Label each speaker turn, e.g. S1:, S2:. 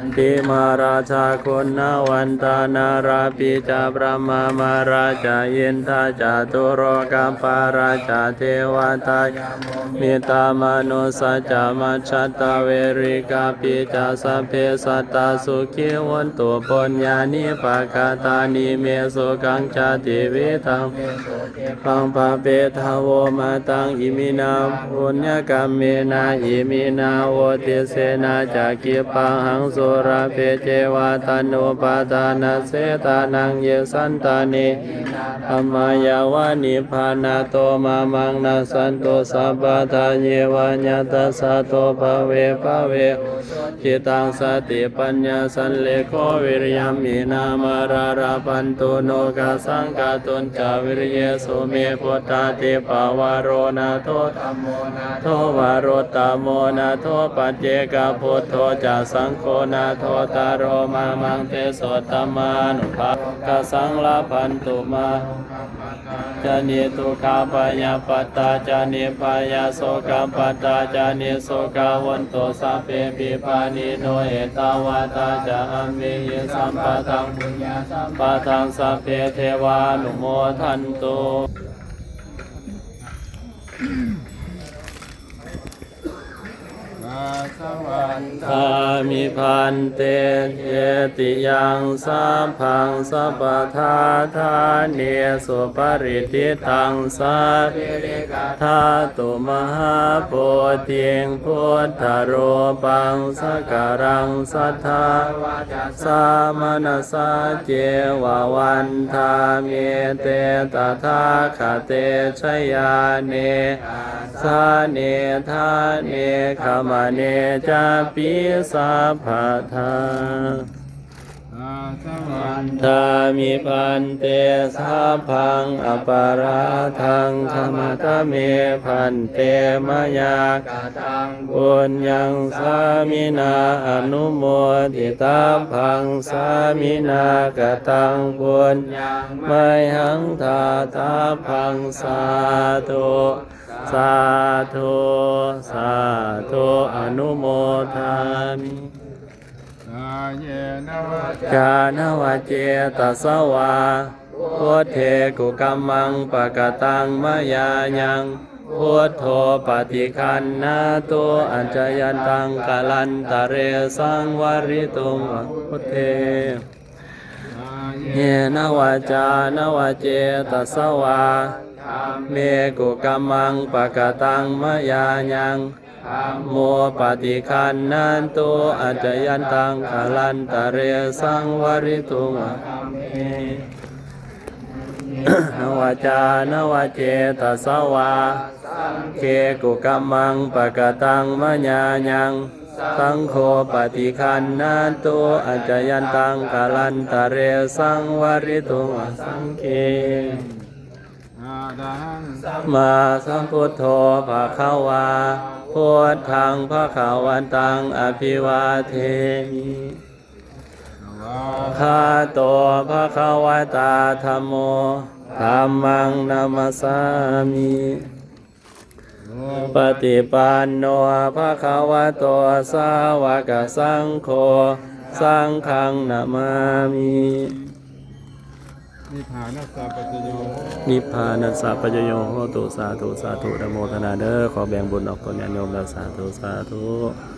S1: อันติมาราชาคุณนวันตานาราปิจาพระมามาราชายินทาจาตุโรกัมปาราชาเทวตายมิตามนุสัจามัชตาเวริกาปิจาสัพเพสัตตาสุขีวันตุปัญญานิปะกาตานิเมสุกังจติวิทังปังปะเปทาโวมาตังอิมินาปุญญกรรมเมนาอิมินาโวติเสนาจากิปังหังโสราเพเจวาตานุปาทานเสตานังเยสันตานิธรรมายาวานิพานาโตมามังนาสันโตสัพพทาเยวาญาตสาโตภเวภเวจิตังสติปัญญาสันเลโควิริยมีนามาราราปันตุโนกาสังกาตุนจาวิริเยสุเมพุทธาติปาวารโรนาโทธโมนาโทวารโรตาโมนาโทปัจเจกพุทโธจาสังโฆนาโทตารโรมามังเตโสตมานุภาคสังลาพันตุมาจานิทุขาปยาปตตาจานิปายาโสกาปตตาจานิโสกาวันโตสัพเพปิปานิโนเอตาวาตาจามเมยสัมปะทังปุญญาสัมปะทังสัพเพเทวานุโมทันตุ
S2: อาสวันต
S1: ทามิพันเตเยติยังสัพพังสัพทาทาเนสุปริติตังสัพ
S2: เรกา
S1: ทาตุมหาโพธิงพุทธโรปังสการังสัทธา
S2: วาจา
S1: สามนัสเจววันทาเมเตตถาคเตชยาเนสาเนทาเนขมเนจาปิสัพพะทา
S2: อาสวัน
S1: ทามิพันเตสัพพังอปาราทังขมตะเมพันเตมยากา
S2: ตัง
S1: บุญยังสามินาอนุโมทิตาพังสามินากตังบุญ
S2: ยัง
S1: ไมหังทาทาพังสาธุ สาธุสาธุอนุโมทามิ
S2: กาเยนวะ
S1: กาวเจตสวาพุทเทกุกัมมังปะกตังมายายังพุทโธปฏิคันนาตัวอัญจยันตังกาลันตะเรสังวริตุงพุทเท
S2: เย
S1: นวาจานวเจตสวาเมกุกัมมังปะกตังมายายัง
S2: ม
S1: โมปฏิคันนันตุอัจจยันตังคลันตะเรสังวริตุง
S2: ธรรมเน
S1: วจานวเจตสวา เคกุกัมมังปะกตังมญายัง สังโฆปฏิคันนันตุอัจจยันตังคาลันตะเรสังวริตุงสังเค
S2: อาดัง
S1: มาสัมพุทโธภาคะวาพุทธังภะคะวันตังอภิวาเทมิ
S2: วา
S1: คาโตภะคะวตาธรรมโมธัมมังนามัสามิ ปฏิปันโนภะคะวะโตสาวกสังโฆสังฆังนามามิ
S2: นิพพานัสสะปัจจโย
S1: นิพพานัสสะปัจจโยโหตุสาธุสาธุนะโมทนาเด้อขอแบ่งบุญออกตนญาติโยมแล้วสาธุสาธุ
S2: อ